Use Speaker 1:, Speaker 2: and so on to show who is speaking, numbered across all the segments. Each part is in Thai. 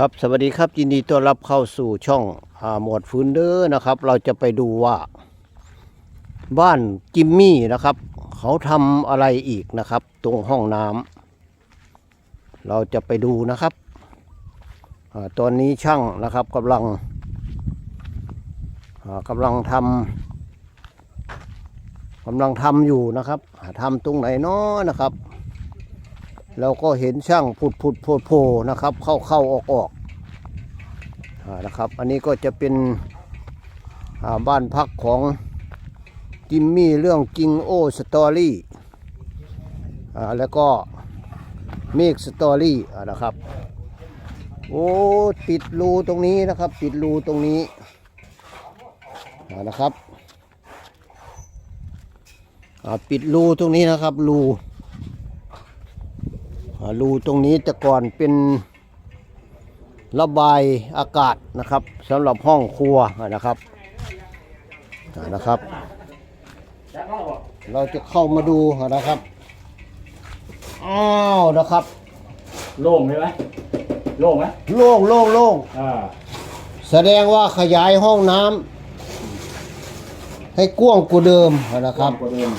Speaker 1: ครับสวัสดีครับยินดีต้อนรับเข้าสู่ช่องอาหมวดฟื้นเด้อนะครับ เราจะไปดูว่า บ้านจิมมี่นะครับ เขาทำอะไรอีกนะครับ ตรงห้องน้ำเราจะไปดูนะครับอตอนนี้ช่างนะครับกำลังกำลังทำกำลังทำอยู่นะครับทำตรงไหนเนาะนะครับ เราก็เห็นช่างผุดผุดโผล่โผล่นะครับ เข้าเข้าออกออกนะครับ อันนี้ก็จะเป็นบ้านพักของจิมมี่เรื่องจริงโอสตอรี่อ่าแล้วก็เมกสตอรี่นะครับ โอ้ปิดรูตรงนี้นะครับ ปิดรูตรงนี้นะครับปิดรูตรงนี้นะครับรู รูตรงนี้แต่ก่อนเป็นระบายอากาศนะครับสำหรับห้องครัวนะครับอ่านะครับ เราจะเข้ามาดูนะครับอ้าวนะครับ
Speaker 2: โล่งใช่ไหมโล่งไหม
Speaker 1: โล่งโล่งโล่ง
Speaker 2: อ่า
Speaker 1: แสดงว่าขยายห้องน้ำให้กว้างกว่าเดิมนะครับ
Speaker 2: กว่าเดิม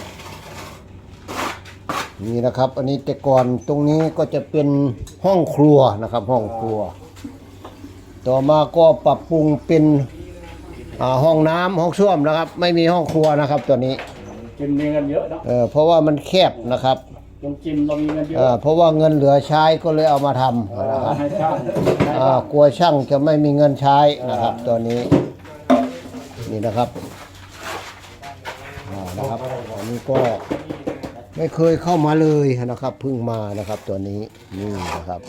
Speaker 1: นี่นะครับ อันนี้แต่ก่อนตรงนี้ก็จะเป็นห้องครัวนะครับ ห้องครัว ต่อมาก็ปรับปรุงเป็นอ่าห้องน้ำห้องส้วมนะครับ ไม่มีห้องครัวนะครับตัวนี้
Speaker 2: จิมมีเงินเยอะเนาะ
Speaker 1: เออเพราะว่ามันแคบนะครับ
Speaker 2: ตรงจิมเรามีเงินเย
Speaker 1: เอ
Speaker 2: อะ
Speaker 1: อเพราะว่าเงินเหลือใช้ก็เลยเอามาทำนะครับ
Speaker 2: ให้ช่างให้
Speaker 1: อ่ากลัวช่างจะไม่มีเงินใช้นะครับ ตัวนี้ นี่นะครับอ่านะครับอันนี้ก็ ไม่เคยเข้ามาเลยนะครับเพิ่งมานะครับตัวนี้นี่นะครับ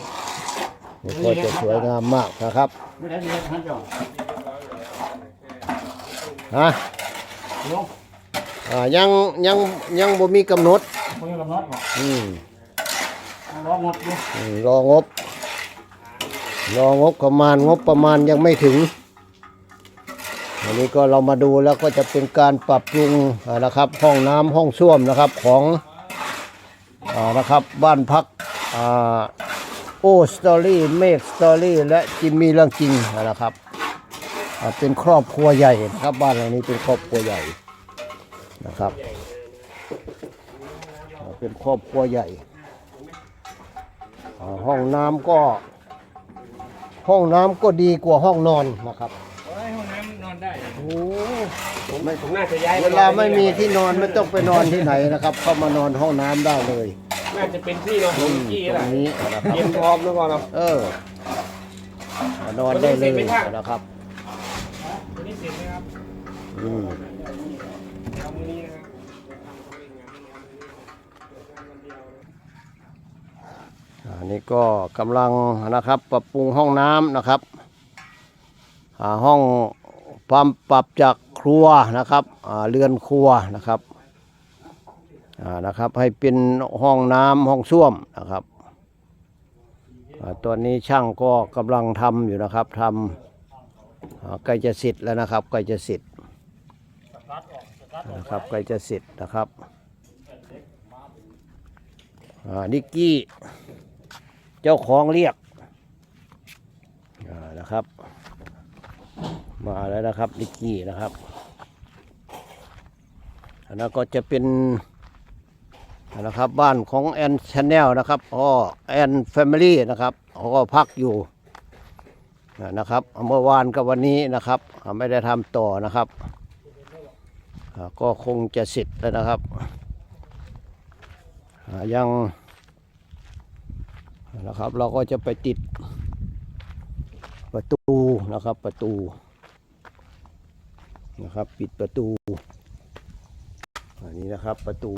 Speaker 1: นี่ก็จะสวยงามมากนะครับ
Speaker 2: ไม่ได้มีท่านจ่อ
Speaker 1: ฮะ
Speaker 2: ลง
Speaker 1: อ่ายังยังยังบ่มีกำหนด
Speaker 2: เพิ่งกำหนดบอก
Speaker 1: อืม
Speaker 2: รอหมดอยู่
Speaker 1: อืมรองบ รองบประมาณงบประมาณยังไม่ถึงอันนี้ก็เรามาดูแล้วก็จะเป็นการปรับปรุงนะครับ ห้องน้ำห้องส้วมนะครับของ นะครับบ้านพักโอสตอรี่เมกสตอรี่และจิมมี่เรื่องจริงนะครับเป็นครอบครัวใหญ่นะครับบ้านหลังนี้เป็นครอบครัวใหญ่นะครับ เป็นครอบครัวใหญ่ ห้องน้ำก็ห้องน้ำก็ดีกว่าห้องนอนนะครับ
Speaker 2: องน้ำนอนได้
Speaker 1: โอ้
Speaker 2: ผมไม่ผมน่าจะย้าย
Speaker 1: เวลาไม่มีที่นอนไม่ต้องไปนอนที่ไหนนะครับ เข้ามานอนห้องน้ำได้เลย
Speaker 2: น่าจะเป็นที่นอนของกี้
Speaker 1: ตร
Speaker 2: แหละ
Speaker 1: งนี้นะครับ
Speaker 2: เย็นพร้อมแล้วก่อนเนาะ
Speaker 1: เออนอนได้เลยนะครับ
Speaker 2: วันนี้เสร็จไหมครับ
Speaker 1: อืม
Speaker 2: เอามือนี้นะครับ
Speaker 1: อันนี้ก็กำลังนะครับ ปรับปรุงห้องน้ำนะครับอ่าห้อง ความปรับจากครัวนะครับเรือนครัวนะครับนะครับ ให้เป็นห้องน้ำห้องส้วมนะครับตัวนี้ช่างก็กำลังทำอยู่นะครับทำอ่าใกล้จะเสร็จแล้วนะครับใกล้จะเสร็จนะครับใกล้จะเสร็จนะครับนิกกี้ เจ้าของเรียกนะครับ มาแล้วนะครับนิกกี้นะครับอันนั้นก็จะเป็นนะครับบ้านของแอนชาแนลนะครับอ๋อแอนแฟมิลี่นะครับเขาก็พักอยู่นะครับเมื่อวานกับวันนี้นะครับไม่ได้ทำต่อนะครับก็คงจะเสร็จแล้วนะครับยังนะครับเราก็จะไปติดประตูนะครับประตู นะครับ ปิดประตูอันนี้นะครับประตู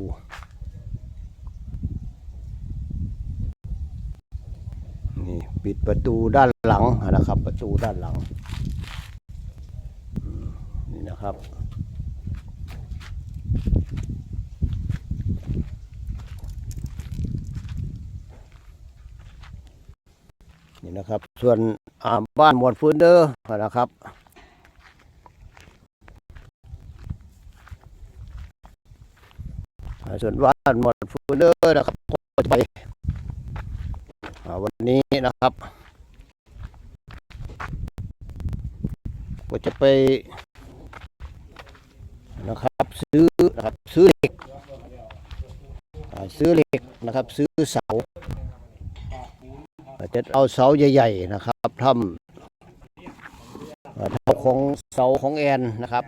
Speaker 1: นี่ปิดประตูด้านหลังนะครับ ประตูด้านหลังนี่นะครับนี่นะครับ ส่วนบ้านหมวดฟื้นเดอร์นะครับอ่า ส่วนบ้านหมดฟื้นเดอร์นะครับก็จะไปวันนี้นะครับ ก็จะไปนะครับซื้อนะครับซื้อเหล็กซื้อเหล็กนะครับซื้อเสาจะเอาเสาใหญ่ๆนะครับทำเอ่อเท่าของเสาของแอนนะครับ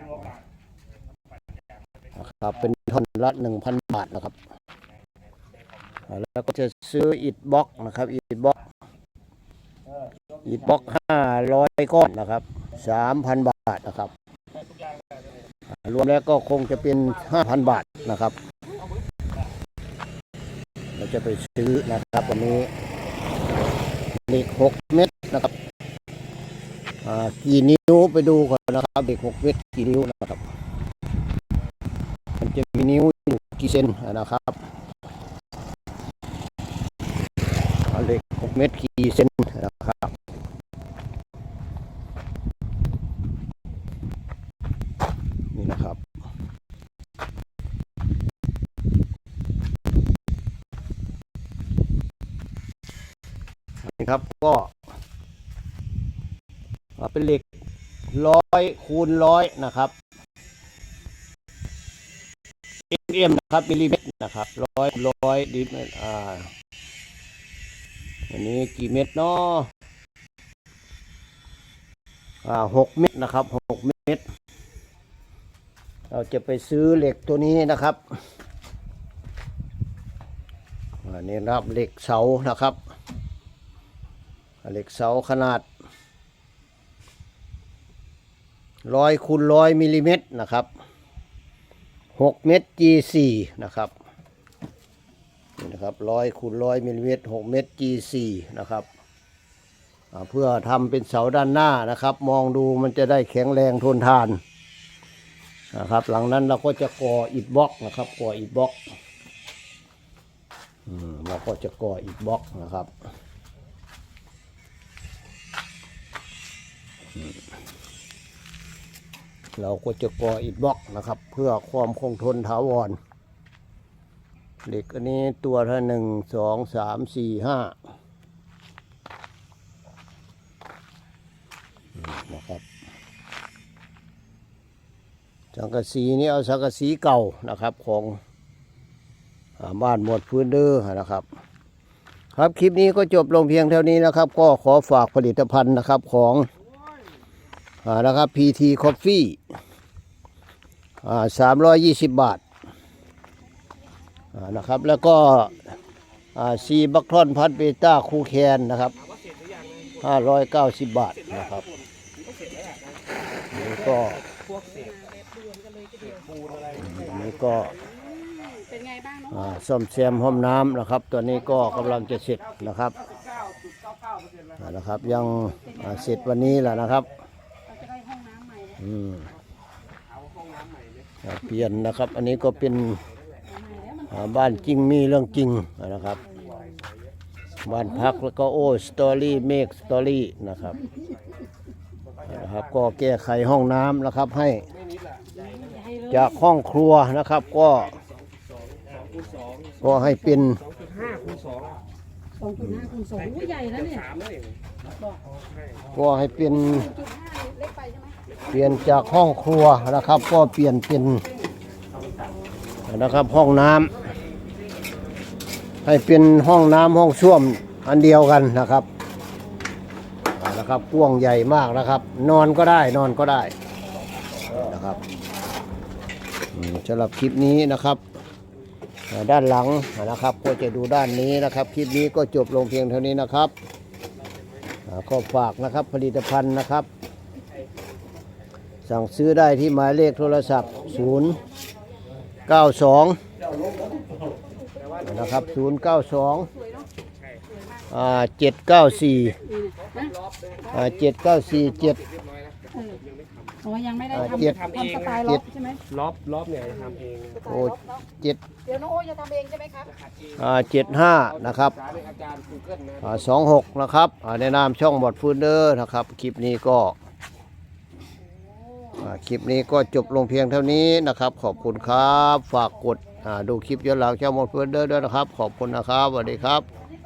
Speaker 1: ครับเป็นท่อนละหนึ่งพันบาทนะครับ แล้วก็จะซื้ออิฐบล็อกนะครับอิฐบล็อกอิฐบล็อกห้าร้อยก้อนนะครับสามพันบาทนะครับ รวมแล้วก็คงจะเป็น5,000บาทนะครับ เราจะไปซื้อนะครับวันนี้เด็ก6เม็ดนะครับกี่นิ้วไปดูก่อนนะครับเด็ก6เม็ดกี่นิ้วนะครับ จะมีนิ้วอยู่กี่เซนนะครับเหล็ก6เม็ดกี่เซนนะครับนี่นะครับนี่ครับก็เป็นเหล็กร้อยคูณร้อยนะครับ mm นะครับมิลลิเมตรนะครับร้อยร้อยดิมอ่าอันนี้กี่เมตรเนาะอ่าหกเมตรนะครับหกเมตรเราจะไปซื้อเหล็กตัวนี้นะครับอันนี้นะครับเหล็กเสานะครับเหล็กเสาขนาดร้อยคูณร้อยมิลลิเมตรนะครับ หกเมตร G4 นะครับนี่นะครับร้อยคูณร้อยมิลลิเมตรหกเมตร G4 นะครับเพื่อทำเป็นเสาด้านหน้านะครับ มองดูมันจะได้แข็งแรงทนทานนะครับหลังนั้นเราก็จะก่ออิฐบล็อกนะครับก่ออิฐบล็อกเราก็จะก่ออิฐบล็อกนะครับ เราก็จะก่ออิฐบล็อกนะครับ เพื่อความคงทนถาวรเหล็กอันนี้ตัวละหนึ่งสองสามสี่ห้านะครับสังกะสีนี่เอาสังกะสีเก่านะครับของอบ้านหมดพื้นเด้อนะครับครับคลิปนี้ก็จบลงเพียงเท่านี้นะครับ ก็ขอฝากผลิตภัณฑ์นะครับของ อ่านะครับ PT Coffee อ่าสามร้อยยี่สิบบาทอ่านะครับ แล้วก็อ่าซีบัคทอนพัดเบต้าคูแคนนะครับห้าร้อยเก้าสิบบาทนะครับนี่ก็
Speaker 2: นอะไร
Speaker 1: อันนี้ก็
Speaker 3: เป็นไงบ้างน้อง
Speaker 1: อ่าซ่อมแซมห้องน้ำนะครับ ตัวนี้ก็กำลังจะเสร็จนะครับ
Speaker 2: อ่า
Speaker 1: นะครับ ยังอ่าเสร็จวันนี้แหละนะครับ
Speaker 3: อืม
Speaker 2: เอาห้องน้ำใหม่เลย
Speaker 1: อ่าเปลี่ยนนะครับ อันนี้ก็เป็น
Speaker 3: ใหม่แล้วมัน
Speaker 1: อ่าบ้านจริงมีเรื่องจริงนะครับ บ้านพักแล้วก็โอ้สตอรี่เมกสตอรี่นะครับนะครับก็แก้ไขห้องน้ำนะครับให้
Speaker 2: ไม่นิดละใหญ่นะ
Speaker 3: อย่าให้เลย
Speaker 1: จากห้องครัวนะครับก็
Speaker 2: คูณสอง
Speaker 1: ก็ให้เป็น
Speaker 2: สองจุดห้าคูณสอง
Speaker 3: สองจุดห้าคูณสองอู้ใหญ่แล้วเนี่ย
Speaker 2: สามแล้วเอง
Speaker 3: บอก
Speaker 1: ก็ให้เป็น
Speaker 3: จุดห้า เป
Speaker 1: ลี่ยนจากห้องครัวนะครับ ก็เปลี่ยนเป็นนะครับห้องน้ำให้เป็นห้องน้ำห้องส้วมอันเดียวกันนะครับนะครับกว้างใหญ่มากนะครับ นอนก็ได้นอนก็ได้นะครับสำหรับคลิปนี้นะครับ ด้านหลังนะครับก็จะดูด้านนี้นะครับ คลิปนี้ก็จบลงเพียงเท่านี้นะครับอ่าก็ฝากนะครับผลิตภัณฑ์นะครับ สั่งซื้อได้ที่หมายเลขโทรศัพท์ 0 9 2 นะครับ 0 9 2อ่า794
Speaker 3: นี่นะ
Speaker 1: อ่า794 7
Speaker 3: เอออ๋อยังไม่ได้
Speaker 1: อ่า
Speaker 3: ทำ
Speaker 1: เจ็ด
Speaker 3: ทำสไตล์ล็อกใช่ไหม
Speaker 2: ล็อบล็อบเนี่ยทำเอง
Speaker 3: สไต
Speaker 1: โอ้
Speaker 3: ล์ล็อกเนาะ
Speaker 1: เจ็ด
Speaker 3: เดี๋ยวน้องโอ้จะทำเองใช่ไหมครับ
Speaker 1: อ่า75 นะครับ
Speaker 2: สายอาจารย์กูเกิลนะ
Speaker 1: อ่า26นะครับอ่าในนามช่องบอดฟูนเดอร์นะครับ คลิปนี้ก็อ่า คลิปนี้ก็จบลงเพียงเท่านี้นะครับ ขอบคุณครับ ฝากกดดูคลิปย้อนหลังช่องเพื่อนเดอด้วยนะครับ ขอบคุณนะครับสวัสดีครับ